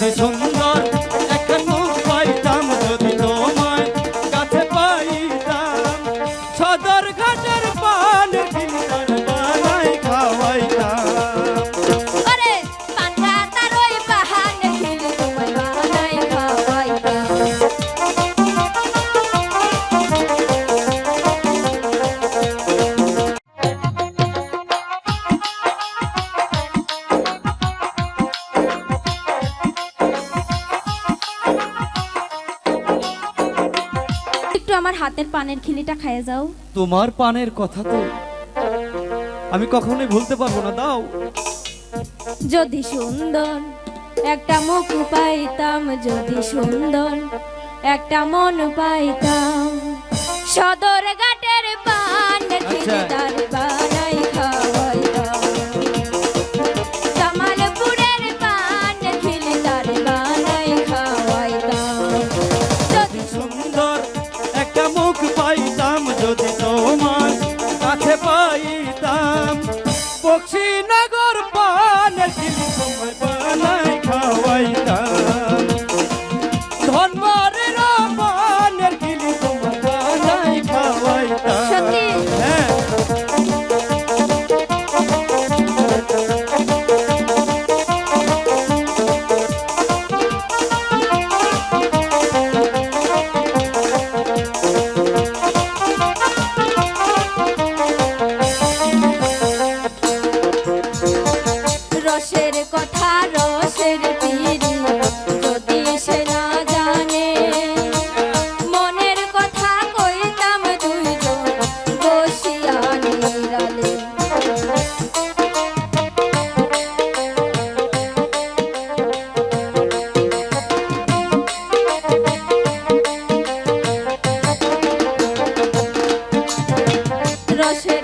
세상 আমার হাতের পানের খিলিটা খাইয়ে যাও। তোমার পানের কথা তো আমি কখনোই ভুলতে পারব না দাও। যদি সুন্দর একটা মুখ পাইতাম যদি সুন্দর একটা মন পাইতাম। সদর ঘাটের পান আচ্ছা। খিলিটা পাইতাম। পক্ষী না আসে